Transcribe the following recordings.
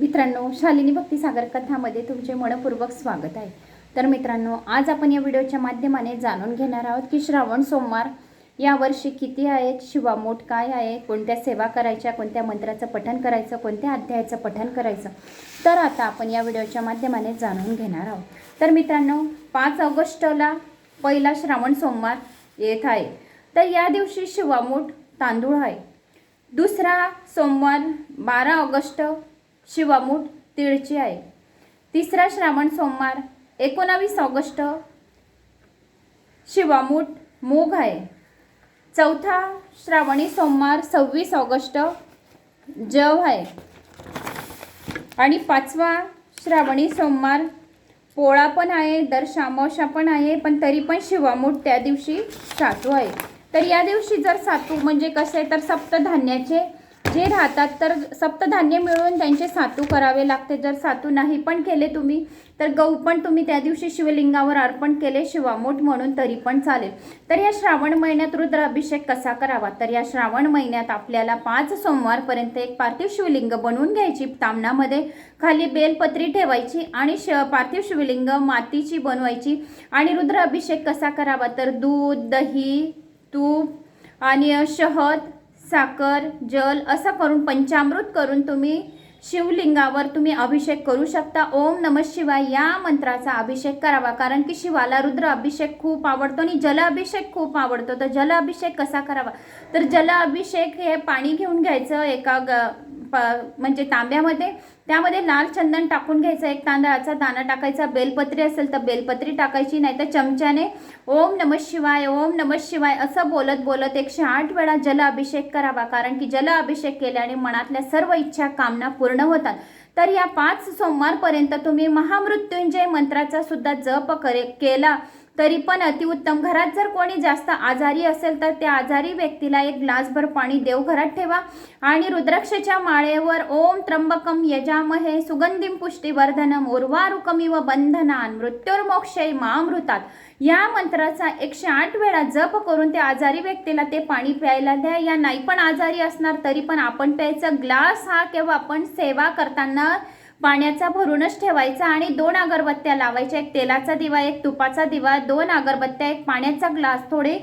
मित्रांनो शालिनी भक्तीसागर कथामध्ये तुमचे मनपूर्वक स्वागत आहे. तर मित्रांनो आज आपण या व्हिडिओच्या माध्यमाने जाणून घेणार आहोत की श्रावण सोमवार या वर्षी किती आहेत शिवामोठ काय आहे कोणत्या सेवा करायच्या कोणत्या मंत्राचं पठण करायचं कोणत्या अध्यायाचं पठण करायचं. तर आता आपण या व्हिडिओच्या माध्यमाने जाणून घेणार आहोत. तर मित्रांनो पाच ऑगस्टला पहिला श्रावण सोमवार येत आहे. तर या दिवशी शिवामोठ तांदूळ आहे. दुसरा सोमवार बारा ऑगस्ट शिवामूठ तिळची आहे तिसरा श्रावण सोमवार एकोणावीस ऑगस्ट. शिवामूठ मूग आहे. चौथा श्रावणी सोमवार सव्वीस ऑगस्ट. जव आहे. आणि पाचवा श्रावणी सोमवार पोळा पण आहे दर शामोशा पण आहे पण तरी पण शिवामूठ त्या दिवशी सातू आहे. तर या दिवशी जर सातू म्हणजे कसे तर सप्तधान्याचे जे राहतात तर सप्तधान्य मिळून त्यांचे सातू करावे लागते. जर सातू नाही पण केले तुम्ही तर गहू पण तुम्ही त्या दिवशी शिवलिंगावर अर्पण केले शिवामोठ म्हणून तरी पण चालेल. तर या श्रावण महिन्यात रुद्र अभिषेक कसा करावा? तर या श्रावण महिन्यात आपल्याला पाच सोमवारपर्यंत एक पार्थिव शिवलिंग बनवून घ्यायची. तामणामध्ये खाली बेलपत्री ठेवायची आणि श पार्थिव शिवलिंग मातीची बनवायची. आणि रुद्र अभिषेक कसा करावा? तर दूध दही तूप आणि शहद साखर जल असं करून पंचामृत करून तुम्ही शिवलिंगावर तुम्ही अभिषेक करू शकता. ओम नम शिवाय या मंत्राचा अभिषेक करावा. कारण की शिवाला रुद्र अभिषेक खूप आवडतो आणि जल अभिषेक खूप आवडतो. तर जल अभिषेक कसा करावा? तर जल अभिषेक हे पाणी घेऊन घ्यायचं एका ग प म्हणजे तांब्यामध्ये त्यामध्ये लाल चंदन टाकून घ्यायचं एक तांदळाचा दाणा टाकायचा बेलपत्री असेल तर बेलपत्री टाकायची नाही तर चमच्याने ओम नम शिवाय ओम नम शिवाय असं बोलत बोलत एकशे आठ वेळा जल अभिषेक करावा. कारण की जल अभिषेक केल्याने मनातल्या सर्व इच्छा कामना पूर्ण होतात. तर या पाच सोमवारपर्यंत तुम्ही महामृत्युंजय मंत्राचा सुद्धा जप करे केला. तरी पण अतिउत्तम. घरात जर कोणी जास्त आजारी असेल तर त्या आजारी व्यक्तीला एक ग्लासभर पाणी देवघरात ठेवा. आणि रुद्राक्षच्या माळेवर ओम त्र्यंबकम यजामहे. सुगंधिम पुष्टीवर्धनम उर्वारुकमी व बंधनान. मृत्युर्मोक्षय मामृतात. या मंत्राचा एकशे आठ वेळा जप करून त्या आजारी व्यक्तीला ते पाणी प्यायला द्या. या नाही पण आजारी असणार तरी पण आपण प्यायचं ग्लास हा केव्हा आपण सेवा करताना पाण्याचा भरूनच ठेवायचा आणि दोन अगरबत्त्या लावायच्या. एक तेलाचा दिवा एक तुपाचा दिवा. दोन अगरबत्त्या एक पाण्याचा ग्लास. थोडे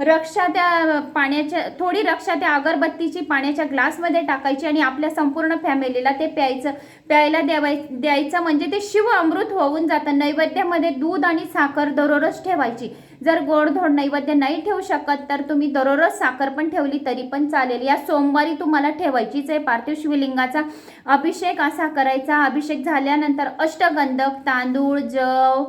रक्षा त्या पाण्याच्या थोडी रक्षा त्या अगरबत्तीची पाण्याच्या ग्लासमध्ये टाकायची आणि आपल्या संपूर्ण फॅमिलीला ते प्यायचं प्यायला द्यावाय द्यायचं. म्हणजे ते शिव अमृत होऊन जातं. नैवेद्यामध्ये दूध आणि साखर दररोज ठेवायची. जर गोडधोड नैवेद्य नाही ठेवू शकत तर तुम्ही दररोज साखर पण ठेवली तरी पण चालेल. या सोमवारी तुम्हाला ठेवायचीच आहे. पार्थिव शिवलिंगाचा अभिषेक असा करायचा. अभिषेक झाल्यानंतर अष्टगंधक तांदूळ जव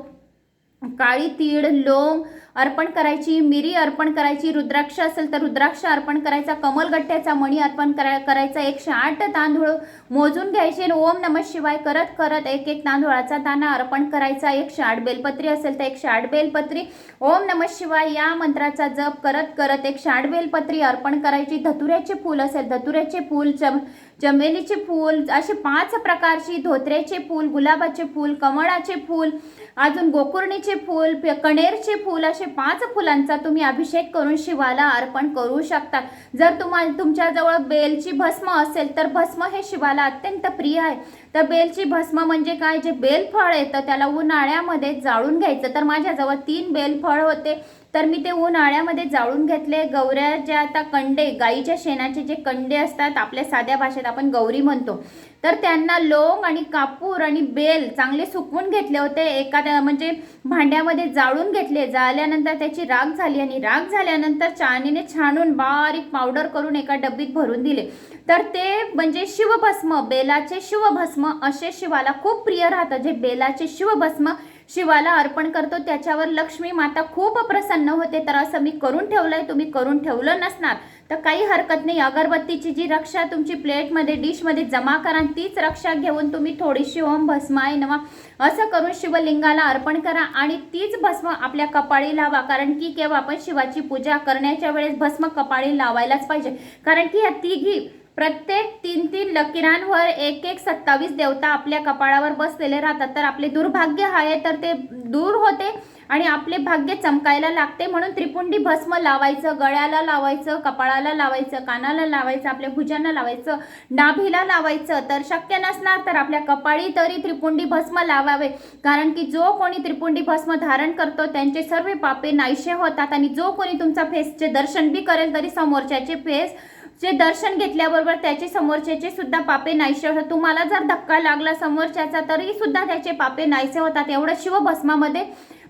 काळी तीळ लोंग अर्पण करायची मिरी अर्पण करायची रुद्राक्ष असेल तर रुद्राक्ष अर्पण करायचा कमलगट्ट्याचा मणी अर्पण करा करायचा एकशे आठ तांदूळ मोजून घ्यायचे आणि ओम नम शिवाय करत करत एक एक तांदूळाचा दाना अर्पण करायचा एकशे आठ बेलपत्री असेल तर एकशे आठ बेलपत्री. ओम नम शिवाय या मंत्राचा जप करत करत एकशे आठ बेलपत्री अर्पण करायची. धतुऱ्याचे फूल असेल धतुऱ्याचे फूल चम चमेलीचे फूल असे पाच प्रकारची धोत्र्याचे फूल गुलाबाचे फूल कमळाचे फूल अजून गोकुर्णीचे फूल कणेरचे फूल असे पाच फुलांचा तुम्ही अभिषेक करून शिवाला अर्पण करू शकता. जर तुम्हाला तुमच्याजवळ बेलची भस्म असेल तर भस्म हे शिवाला अत्यंत प्रिय आहे. तर बेलची भस्म म्हणजे काय? जे बेलफळ येतं त्याला उन्हाळ्यामध्ये जाळून घ्यायचं. तर माझ्याजवळ तीन बेलफळ होते. तर मी ते उन्हाळ्यामध्ये जाळून घेतले. गौऱ्या ज्या आता कंडे गाईच्या शेणाचे जे कंडे असतात आपल्या साध्या भाषेत आपण गौरी म्हणतो. तर त्यांना लोंग आणि कापूर आणि बेल चांगले सुकवून घेतले होते. एखाद्या म्हणजे भांड्यामध्ये जाळून घेतले. जाळल्यानंतर त्याची राख झाली आणि राख झाल्यानंतर चाळणीने छानून बारीक पावडर करून एका डब्बीत भरून दिले. तर ते म्हणजे शिवभस्म बेलाचे शिवभस्म असे शिवाला खूप प्रिय राहतं. जे बेलाचे शिवभस्म शिवाला अर्पण करतो. त्याच्यावर लक्ष्मी माता खूप प्रसन्न होते. तर असं मी करून ठेवलंय. तुम्ही करून ठेवलं नसणार. तर काही हरकत नाही. अगरबत्तीची जी रक्षा तुमची प्लेटमध्ये डिशमध्ये जमा करा. तीच रक्षा घेऊन तुम्ही थोडीशी ओम भस्म आहे नवा असं करून शिवलिंगाला अर्पण करा आणि तीच भस्म आपल्या कपाळी लावा. कारण की केव्हा आपण शिवाची पूजा करण्याच्या वेळेस भस्म कपाळी लावायलाच पाहिजे. कारण की या तिघी प्रत्येक तीन तीन लकीरांवर एक एक सत्तावीस देवता आपल्या कपाळावर बसलेले राहतात. तर आपले दुर्भाग्य आहे तर ते दूर होते आणि आपले भाग्य चमकायला लागते म्हणून त्रिपुंडी भस्म लावायचं गळ्याला लावायचं कपाळाला लावायचं कानाला लावायचं आपल्या भुजांना लावायचं नाभीला लावायचं. तर शक्य नसणार तर आपल्या कपाळी तरी त्रिपुंडी भस्म लावावे. कारण की जो कोणी त्रिपुंडी भस्म धारण करतो त्यांचे सर्व पापे नाहीसे होतात आणि जो कोणी तुमचा फेसचे दर्शन बी करेल तरी समोरच्याचे फेस जे दर्शन घेतल्याबरोबर त्याचे समोरच्याचे सुद्धा पापे नाहीसे होतात. तुम्हाला जर धक्का लागला समोरच्याचा तरी सुद्धा त्याचे पापे नाहीसे होतात. एवढं शिवभस्मामध्ये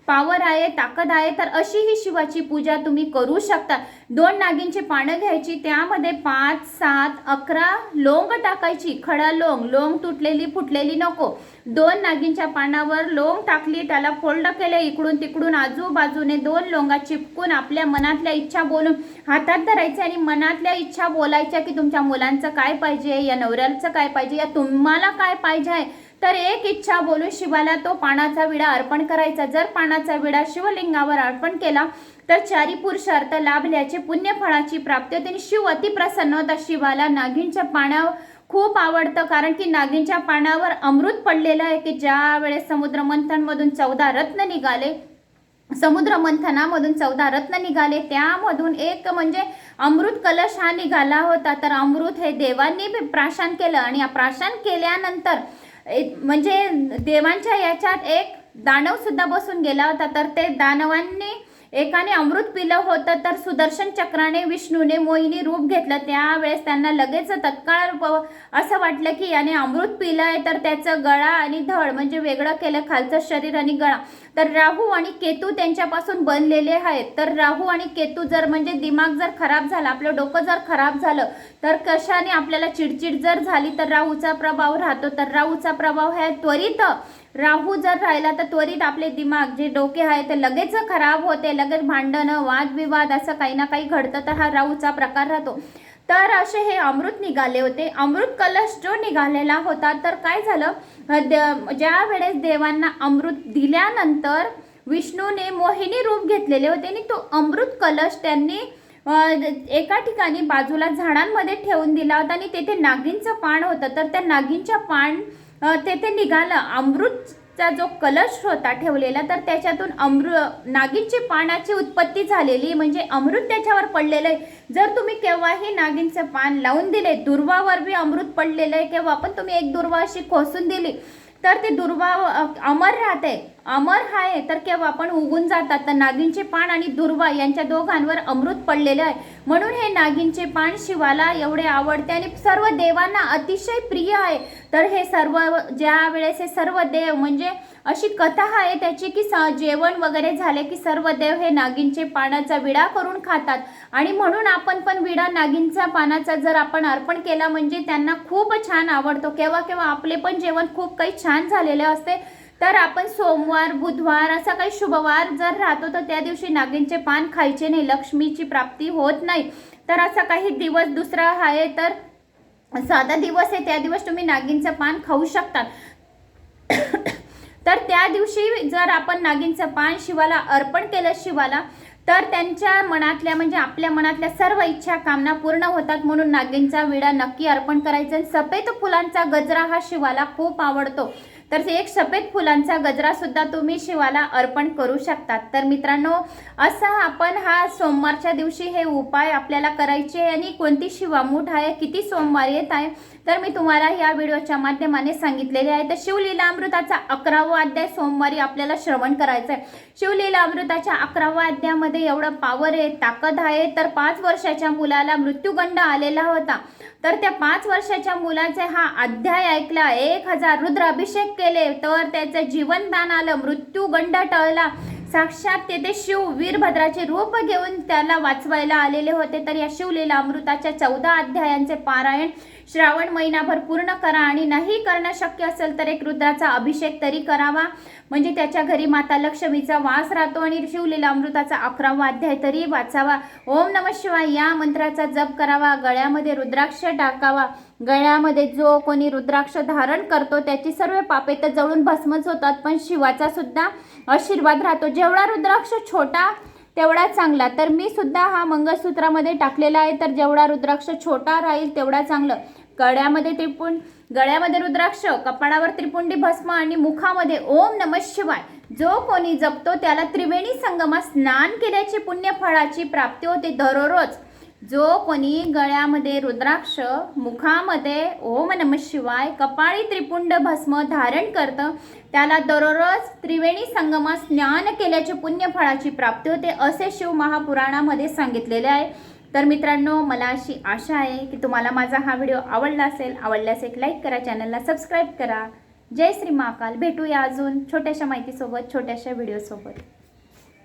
पावर आहे ताकद आहे तर अशी ही शिवाची पूजा तुम्ही करू शकता. दोन नागिंची पानं घ्यायची त्यामध्ये पाच सात अकरा लोंग टाकायची. खडा लोंग लोंग तुटलेली फुटलेली नको. दोन नागिंच्या पानावर लोंग टाकली त्याला फोल्ड केले इकडून तिकडून आजूबाजूने दोन लोंगा चिपकून आपल्या मनातल्या इच्छा बोलून हातात धरायचे आणि मनातल्या इच्छा बोलायच्या की तुमच्या मुलांचं काय पाहिजे या नवऱ्याचं काय पाहिजे या तुम्हाला काय पाहिजे आहे. तर एक इच्छा बोलून शिवाला तो पानाचा विडा अर्पण करायचा. जर पानाचा विडा शिवलिंगावर अर्पण केला तर चारी पुरुषार्थ लाभल्याचे पुण्यफळाची प्राप्ती होते. आणि शिव अति प्रसन्न होता शिवाला नागिनच्या पाण्यावर खूप आवडतं. कारण की नागिनच्या पानावर अमृत पडलेलं आहे की ज्या वेळेस समुद्र मंथनमधून चौदा रत्न निघाले समुद्र मंथनामधून चौदा रत्न निघाले त्यामधून एक म्हणजे अमृत कलश हा निघाला होता. तर अमृत हे देवांनी बी प्राशन केलं. आणि प्राशन केल्यानंतर म्हणजे देवांच्या याच्यात एक दानव सुद्धा बसून गेला होता. तर ते दानवांनी एकाने अमृत पिलं होतं तर सुदर्शन चक्राने विष्णूने मोहिनी रूप घेतलं. त्यावेळेस त्यांना लगेच तत्काळ असं वाटलं की याने अमृत पिलं आहे तर त्याचं गळा आणि धड म्हणजे वेगळं केलं खालचं शरीर आणि गळा. तर राहू आणि केतू त्यांच्यापासून बनलेले आहेत. तर राहू आणि केतू जर म्हणजे दिमाग जर खराब झाला आपलं डोकं जर खराब झालं तर कशाने आपल्याला चिडचिड जर झाली तर राहूचा प्रभाव राहतो. तर राहूचा प्रभाव हा त्वरित राहू जर राहिला तर त्वरित आपले दिमाग जे डोके आहे ते लगेच खराब होते लगेच भांडणं वादविवाद असं काही ना काही घडतं. तर हा राहूचा प्रकार राहतो. तर असे हे अमृत निघाले होते. अमृत कलश जो निघालेला होता तर काय झालं? द- ज्या वेळेस देवांना अमृत दिल्यानंतर विष्णूने मोहिनी रूप घेतलेले होते आणि तो अमृत कलश त्यांनी एका ठिकाणी बाजूला झाडांमध्ये ठेवून दिला होता आणि तेथे नागिनचं पान होतं. तर त्या नागिनच्या पान तेथे निघालं. अमृतचा जो कलश होता ठेवलेला तर त्याच्यातून अमृ नागिनची पानाची उत्पत्ती झालेली. म्हणजे अमृत त्याच्यावर पडलेलं आहे. जर तुम्ही केव्हाही नागिनचं पान लावून दिले दुर्वावर बी अमृत पडलेलं आहे केव्हा पण तुम्ही एक दुर्वा अशी खोसून दिली तर ते दुर्वा अमर राहते अमर आहे तर केव्हा? आपण उगून जातात. तर नागिनचे पान आणि दुर्वा यांच्या दोघांवर अमृत पडलेलं आहे. म्हणून हे नागिनचे पान शिवाला एवढे आवडते आणि सर्व देवांना अतिशय प्रिय आहे. तर हे सर्व ज्या वेळेस हे सर्व देव म्हणजे अशी कथा आहे त्याची की स जेवण वगैरे झाले की सर्व देव हे नागिनचे पानाचा विडा करून खातात. आणि म्हणून आपण पण विडा नागिनचा पानाचा जर आपण अर्पण केला म्हणजे त्यांना खूप छान आवडतो. केव्हा केव्हा आपले पण जेवण खूप काही छान झालेले असते. तर आपण सोमवार बुधवार असा काही शुभवार जर राहतो तर त्या दिवशी नागिनचे पान खायचे नाही लक्ष्मीची प्राप्ती होत नाही. तर असा काही दिवस दुसरा आहे तर साधा दिवस आहे त्या दिवस तुम्ही नागिनचं पान खाऊ शकतात तर त्या दिवशी जर आपण नागिनचं पान शिवाला अर्पण केलं शिवाला तर त्यांच्या मनातल्या म्हणजे आपल्या मनातल्या सर्व इच्छा कामना पूर्ण होतात. म्हणून नागिनचा विडा नक्की अर्पण करायचा. सफेद फुलांचा गजरा हा शिवाला खूप आवडतो. तर ते एक सफेद फुलांचा गजरा सुद्धा तुम्ही शिवाला अर्पण करू शकतात. तर मित्रांनो असं आपण हा सोमवारच्या दिवशी हे उपाय आपल्याला करायचे आणि कोणती शिवामूठ आहे किती सोमवार येत आहे तर मी तुम्हाला या व्हिडिओच्या माध्यमाने सांगितलेले आहे. तर शिवलीला अमृताचा अकरावा अध्याय सोमवारी आपल्याला श्रवण करायचं आहे शिवलीला अमृताच्या अकरावा अध्यायामध्ये एवढं पावर आहे ताकद आहे. तर पाच वर्षाच्या मुलाला मृत्यूगंड आलेला होता. तर त्या पाच वर्षाच्या मुलाचे हा अध्याय ऐकला. एक हजार रुद्र अभिषेक केले तर त्याचं जीवनदान आलं. मृत्यूगंड टळला. साक्षात तेथे शिव वीरभद्राचे रूप घेऊन त्याला वाचवायला आलेले होते. तर या शिवलीला अमृताच्या चौदा अध्यायांचे पारायण श्रावण महिनाभर पूर्ण करा आणि नाही करणं शक्य असेल तर एक रुद्राचा अभिषेक तरी करावा. म्हणजे त्याच्या घरी माता लक्ष्मीचा वास राहतो आणि शिवलीला अमृताचा अकरावा अध्याय तरी वाचावा. ओम नम शिवाय या मंत्राचा जप करावा. गळ्यामध्ये रुद्राक्ष टाकावा. गळ्यामध्ये जो कोणी रुद्राक्ष धारण करतो त्याची सर्व पापे तर जळून भस्मच होतात पण शिवाचा सुद्धा आशीर्वाद राहतो. जेवढा रुद्राक्ष छोटा तेवढा चांगला. तर मी सुद्धा हा मंगळसूत्रामध्ये टाकलेला आहे. तर जेवढा रुद्राक्ष छोटा राहील तेवढा चांगलं. गळ्यामध्ये टिपून गळ्यामध्ये रुद्राक्ष कपाळावर त्रिपुंडी भस्म आणि मुखामध्ये ओम नम शिवाय. जो कोणी जपतो त्याला त्रिवेणी संगमात स्नान केल्याची पुण्यफळाची प्राप्ती होते दररोज. जो कोणी गळ्यामध्ये रुद्राक्ष मुखामध्ये ओम नम शिवाय कपाळी त्रिपुंड भस्म धारण करतं त्याला दररोज त्रिवेणी संगमात स्नान केल्याची पुण्यफळाची प्राप्ती होते असे शिव महापुराणामध्ये सांगितलेले आहे. तर मित्रांनो मला अशी आशा आहे की तुम्हाला माझा हा व्हिडिओ आवडला असेल आवडल्यास एक लाईक करा चॅनलला सबस्क्राईब करा. जय श्री महाकाल. भेटूया अजून छोट्याशा माहितीसोबत छोट्याशा व्हिडिओसोबत.